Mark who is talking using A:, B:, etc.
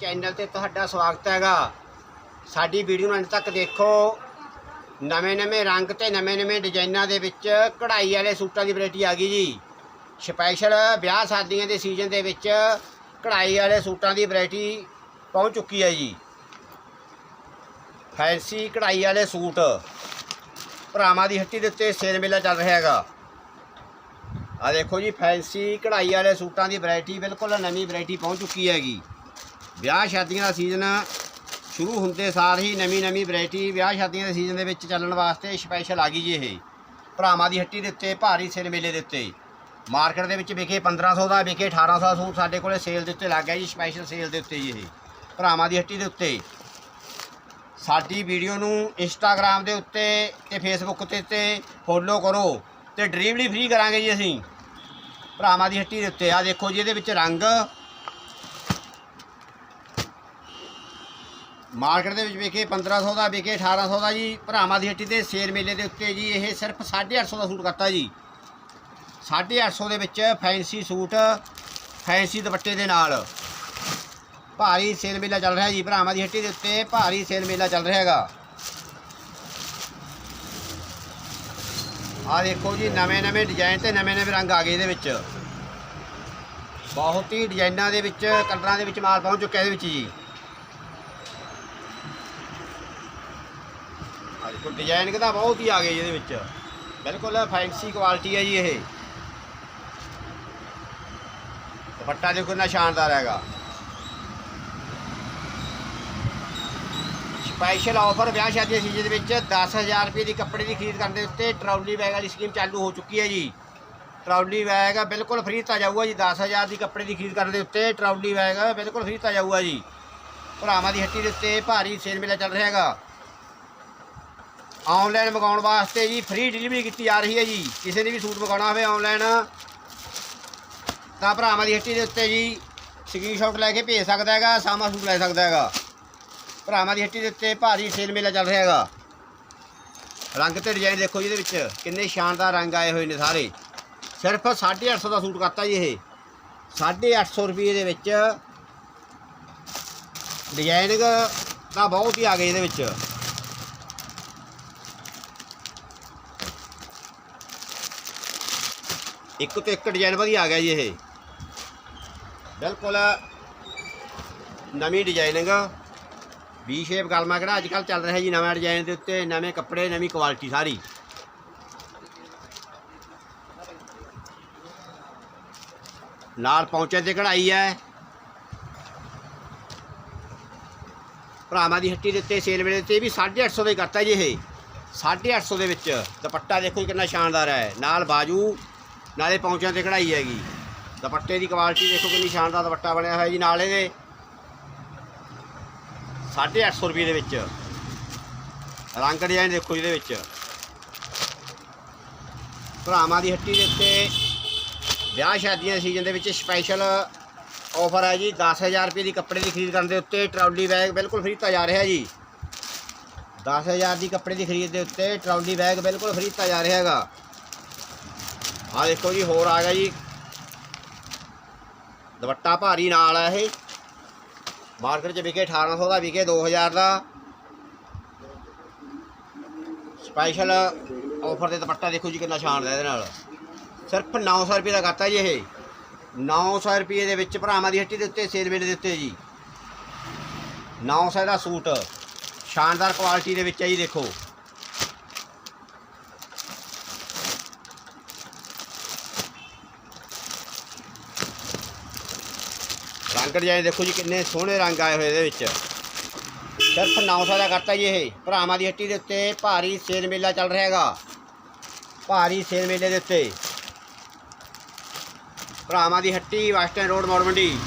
A: Channel ਤੇ ਤੁਹਾਡਾ ਸਵਾਗਤ ਹੈਗਾ। ਸਾਡੀ ਵੀਡੀਓ ਨੂੰ ਅੰਤ ਤੱਕ ਦੇਖੋ। ਨਵੇਂ-ਨਵੇਂ ਰੰਗ ਤੇ ਨਵੇਂ-ਨਵੇਂ ਡਿਜ਼ਾਈਨਾਂ ਦੇ ਵਿੱਚ ਕਢਾਈ ਵਾਲੇ ਸੂਟਾਂ ਦੀ ਵੈਰਾਈਟੀ ਆ ਗਈ ਜੀ। ਸਪੈਸ਼ਲ ਵਿਆਹ ਸ਼ਾਦੀਆਂ ਦੇ ਸੀਜ਼ਨ ਦੇ ਵਿੱਚ ਕਢਾਈ ਵਾਲੇ ਸੂਟਾਂ ਦੀ ਵੈਰਾਈਟੀ ਪਹੁੰਚ ਚੁੱਕੀ ਹੈ ਜੀ। ਫੈਂਸੀ ਕਢਾਈ ਵਾਲੇ ਸੂਟ ਭਰਾਵਾਂ ਦੀ ਹੱਟੀ ਦੇ ਉੱਤੇ ਸੇਲ ਮੇਲਾ ਚੱਲ ਰਿਹਾ ਹੈਗਾ। ਆ ਦੇਖੋ ਜੀ ਫੈਂਸੀ ਕਢਾਈ ਵਾਲੇ ਸੂਟਾਂ ਦੀ ਵੈਰਾਈਟੀ ਬਿਲਕੁਲ ਨਵੀਂ ਵੈਰਾਈਟੀ ਪਹੁੰਚ ਚੁੱਕੀ ਹੈਗੀ। ਵਿਆਹ ਸ਼ਾਦੀਆਂ ਦਾ ਸੀਜ਼ਨ ਸ਼ੁਰੂ ਹੁੰਦੇ ਸਾਰ ਹੀ ਨਵੀਂ ਨਵੀਂ ਵੈਰਾਈਟੀ ਵਿਆਹ ਸ਼ਾਦੀਆਂ ਦੇ ਸੀਜ਼ਨ ਦੇ ਵਿੱਚ ਚੱਲਣ ਵਾਸਤੇ ਸਪੈਸ਼ਲ ਆ ਗਈ ਜੀ ਇਹ। ਭਰਾਵਾਂ ਦੀ ਹੱਟੀ ਦੇ ਉੱਤੇ, ਭਾਰੀ ਸਿਰ ਮੇਲੇ ਦੇ ਉੱਤੇ। ਮਾਰਕੀਟ ਦੇ ਵਿੱਚ ਵਿਕੇ 1500 ਦਾ, ਵਿਕੇ 1800 ਦਾ ਸੂਟ ਸਾਡੇ ਕੋਲੇ ਸੇਲ ਦੇ ਉੱਤੇ ਲੱਗ ਗਿਆ ਜੀ ਸਪੈਸ਼ਲ ਸੇਲ ਦੇ ਉੱਤੇ ਜੀ ਇਹ। ਭਰਾਵਾਂ ਦੀ ਹੱਟੀ ਦੇ ਉੱਤੇ। ਸਾਡੀ ਵੀਡੀਓ ਨੂੰ ਇੰਸਟਾਗ੍ਰam ਦੇ ਉੱਤੇ ਤੇ ਫੇਸਬੁੱਕ ਤੇ ਤੇ ਫੋਲੋ ਕਰੋ ਤੇ ਡਿਲੀਵਰੀ ਫ੍ਰੀ ਕਰਾਂਗੇ ਜੀ ਅਸੀਂ। ਭਰਾਵਾਂ ਦੀ ਹੱਟੀ ਦੇ ਉੱਤੇ। ਆ ਦੇਖੋ ਜੀ, ਇਹਦੇ ਵਿੱਚ ਰੰਗ ਮਾਰਕੀਟ ਦੇ ਵਿੱਚ ਵਿਕੇ 1500 ਦਾ ਵਿਕੇ 1800 ਦਾ ਜੀ। ਭਰਾਵਾਂ ਦੀ ਹੱਟੀ ਦੇ ਸੇਲ ਮੇਲੇ ਦੇ ਉੱਤੇ ਜੀ, ਇਹ ਸਿਰਫ 850 ਦਾ ਸੂਟ ਕਰਤਾ ਜੀ। 850 ਦੇ ਵਿੱਚ ਫੈਂਸੀ ਸੂਟ, ਫੈਂਸੀ ਦੁਪੱਟੇ ਦੇ ਨਾਲ। ਭਾਰੀ ਸੇਲ ਮੇਲਾ ਚੱਲ ਰਿਹਾ ਜੀ, ਭਰਾਵਾਂ ਦੀ ਹੱਟੀ ਦੇ ਉੱਤੇ ਭਾਰੀ ਸੇਲ ਮੇਲਾ ਚੱਲ ਰਿਹਾ ਹੈਗਾ। ਆ ਦੇਖੋ ਜੀ, ਨਵੇਂ ਨਵੇਂ ਡਿਜ਼ਾਈਨ ਤੇ ਨਵੇਂ ਨਵੇਂ ਰੰਗ ਆ ਗਏ ਇਹਦੇ ਵਿੱਚ। ਬਹੁਤ ਹੀ ਡਿਜ਼ਾਈਨਾਂ ਦੇ ਵਿੱਚ, ਕਲਰਾਂ ਦੇ ਵਿੱਚ ਮਾਲ ਪਹੁੰਚ ਚੁੱਕਿਆ ਇਹਦੇ ਵਿੱਚ ਜੀ ਆ ਦੇਖੋ ਡਿਜ਼ਾਈਨ ਤਾਂ ਬਹੁਤ ਹੀ ਆ ਗਏ ਜੀ ਇਹਦੇ ਵਿੱਚ। ਬਿਲਕੁਲ ਫੈਂਸੀ ਕੁਆਲਿਟੀ ਹੈ ਜੀ ਇਹ। ਦੁਪੱਟਾ ਦੇਖੋ ਕਿੰਨਾ ਸ਼ਾਨਦਾਰ ਹੈਗਾ। ਸਪੈਸ਼ਲ ਆਫਰ ਵਿਆਹ ਸ਼ਾਦੀ ਸੀਜ਼ਨ ਦੇ ਵਿੱਚ 10000 ਰੁਪਏ ਦੀ ਕੱਪੜੇ ਦੀ ਖਰੀਦ ਕਰਨ ਦੇ ਉੱਤੇ ਟਰਾਲੀ ਬੈਗ ਵਾਲੀ ਸਕੀਮ ਚਾਲੂ ਹੋ ਚੁੱਕੀ ਹੈ ਜੀ। ਟਰਾਲੀ ਬੈਗ ਬਿਲਕੁਲ ਫ੍ਰੀ ਦਿੱਤਾ ਜਾਊਗਾ ਜੀ। 10000 ਦੀ ਕੱਪੜੇ ਦੀ ਖਰੀਦ ਕਰਨ ਦੇ ਉੱਤੇ ਟਰਾਲੀ ਬੈਗ ਬਿਲਕੁਲ ਫ੍ਰੀ ਦਿੱਤਾ ਜਾਊਗਾ ਜੀ। ਭਰਾਵਾਂ ਦੀ ਹੱਟੀ ਦੇ ਉੱਤੇ ਭਾਰੀ ਸੇਲ ਮੇਲਾ ਚੱਲ ਰਿਹਾ ਹੈਗਾ। ਆਨਲਾਈਨ ਮੰਗਾਉਣ ਵਾਸਤੇ ਜੀ ਫ੍ਰੀ ਡਿਲੀਵਰੀ ਕੀਤੀ ਜਾ ਰਹੀ ਹੈ ਜੀ। ਕਿਸੇ ਨੇ ਵੀ ਸੂਟ ਮੰਗਾਉਣਾ ਹੋਵੇ ਆਨਲਾਈਨ, ਤਾਂ ਭਰਾਵਾਂ ਦੀ ਹੱਟੀ ਦੇ ਉੱਤੇ ਜੀ ਸਕਰੀਨਸ਼ਾਟ ਲੈ ਕੇ ਭੇਜ ਸਕਦਾ ਹੈਗਾ ਸਾਮਾ ਸੂਟ ਲੈ ਸਕਦਾ ਹੈਗਾ। ਭਰਾਵਾਂ ਦੀ ਹੱਟੀ ਦੇ ਉੱਤੇ ਭਾਰੀ ਸੇਲ ਮੇਲਾ ਚੱਲ ਰਿਹਾ ਹੈਗਾ। ਰੰਗ ਤੇ ਡਿਜ਼ਾਈਨ ਦੇਖੋ ਜੀ ਇਹਦੇ ਵਿੱਚ, ਕਿੰਨੇ ਸ਼ਾਨਦਾਰ ਰੰਗ ਆਏ ਹੋਏ ਨੇ ਸਾਰੇ। ਸਿਰਫ 850 ਦਾ ਸੂਟ ਕਰਤਾ ਜੀ ਇਹ। 850 ਰੁਪਏ ਦੇ ਵਿੱਚ ਡਿਜ਼ਾਈਨਿੰਗ ਤਾਂ ਬਹੁਤ ਹੀ ਆ ਗਏ ਇਹਦੇ ਵਿੱਚ। ਇੱਕ ਤੋਂ ਇੱਕ ਡਿਜ਼ਾਈਨ ਵਧੀਆ ਆ ਗਿਆ ਜੀ ਇਹ। ਬਿਲਕੁਲ ਨਵੀਂ ਡਿਜ਼ਾਈਨਿੰਗ ਵੀ ਸ਼ੇਪ ਗਲਮਾ ਕਿਹੜਾ ਅੱਜ ਕੱਲ ਚੱਲ ਰਿਹਾ ਜੀ ਨਵਾਂ ਡਿਜ਼ਾਈਨ ਦੇ ਉੱਤੇ, ਨਵੇਂ ਕੱਪੜੇ, ਨਵੀਂ ਕੁਆਲਿਟੀ ਸਾਰੀ। ਨਾਲ ਪੌਂਚੇ ਤੇ ਕਢਾਈ ਹੈ। ਭਰਾਵਾਂ ਦੀ ਹੱਟੀ ਦੇ ਉੱਤੇ ਸੇਲ ਵੇਲੇ ਤੇ ਵੀ 850 ਦਾ ਕਰਤਾ ਜੀ ਇਹ। 850 ਦੇ ਵਿੱਚ। ਦੁਪੱਟਾ ਦੇਖੋ ਕਿੰਨਾ ਸ਼ਾਨਦਾਰ ਹੈ। ਨਾਲ ਬਾਜੂ ਨਾਲੇ ਪੌਂਚਿਆਂ ਤੇ ਕਢਾਈ ਹੈਗੀ। ਦੁਪੱਟੇ ਦੀ ਕੁਆਲਿਟੀ ਦੇਖੋ ਕਿੰਨੀ ਸ਼ਾਨਦਾਰ ਦੁਪੱਟਾ ਬਣਿਆ ਹੋਇਆ ਜੀ, ਨਾਲ ਇਹਦੇ 850 ਰੁਪਏ ਦੇ ਵਿੱਚ। ਰੰਗ ਡਿਜ਼ਾਈਨ ਦੇਖੋ ਜਿਹਦੇ ਵਿੱਚ। ਭਰਾਵਾਂ ਦੀ ਹੱਟੀ ਦੇ ਉੱਤੇ ਵਿਆਹ ਸ਼ਾਦੀਆਂ ਦੇ ਸੀਜ਼ਨ ਦੇ ਵਿੱਚ ਸਪੈਸ਼ਲ ਆਫਰ ਹੈ ਜੀ 10000 ਰੁਪਏ ਦੀ ਕੱਪੜੇ ਦੀ ਖਰੀਦ ਕਰਨ ਦੇ ਉੱਤੇ ਟਰਾਲੀ ਬੈਗ ਬਿਲਕੁਲ ਫ੍ਰੀ ਦਿੱਤਾ ਜਾ ਰਿਹਾ ਜੀ। 10000 ਦੀ ਕੱਪੜੇ ਦੀ ਖਰੀਦ ਦੇ ਉੱਤੇ ਟਰਾਲੀ ਬੈਗ ਬਿਲਕੁਲ ਫ੍ਰੀ ਦਿੱਤਾ ਜਾ ਰਿਹਾ ਹੈਗਾ। ਆਹ ਦੇਖੋ ਜੀ, ਹੋਰ ਆ ਗਿਆ ਜੀ। ਦੁਪੱਟਾ ਭਾਰੀ ਨਾਲ ਹੈ ਇਹ। ਮਾਰਕੀਟ 'ਚ ਵਿਕੇ 1800 ਦਾ, ਵਿਕੇ 2000 ਦਾ। ਸਪੈਸ਼ਲ ਆਫਰ ਦੇ ਦੁਪੱਟਾ ਦੇਖੋ ਜੀ, ਕਿੰਨਾ ਸ਼ਾਨਦਾਰ ਇਹਦੇ ਨਾਲ। ਸਿਰਫ 900 ਰੁਪਏ ਦਾ ਕਰਤਾ ਜੀ ਇਹ। 900 ਰੁਪਏ ਦੇ ਵਿੱਚ ਭਰਾਵਾਂ ਦੀ ਹੱਟੀ ਦੇ ਉੱਤੇ, ਸੇਲ ਵੇਲੇ ਦੇ ਉੱਤੇ ਜੀ। 900 ਦਾ ਸੂਟ। ਸ਼ਾਨਦਾਰ ਕੁਆਲਿਟੀ ਦੇ ਵਿੱਚ ਹੈ ਜੀ, ਦੇਖੋ। ਰੰਗ ਡਿਜ਼ਾਈਨ ਦੇਖੋ ਜੀ ਕਿੰਨੇ ਸੋਹਣੇ ਰੰਗ ਆਏ ਹੋਏ ਇਹਦੇ ਵਿੱਚ। ਸਿਰਫ 900 ਦਾ ਕਰਤਾ ਜੀ ਇਹ। ਭਰਾਵਾਂ ਦੀ ਹੱਟੀ ਦੇ ਉੱਤੇ ਭਾਰੀ ਸੇਲ ਮੇਲਾ ਚੱਲ ਰਿਹਾ ਹੈਗਾ। ਭਾਰੀ ਸੇਲ ਮੇਲੇ ਦੇ ਉੱਤੇ। ਭਰਾਵਾਂ ਦੀ ਹੱਟੀ ਵੈਸਟਰਨ ਰੋਡ ਮੋੜ ਮੰਡੀ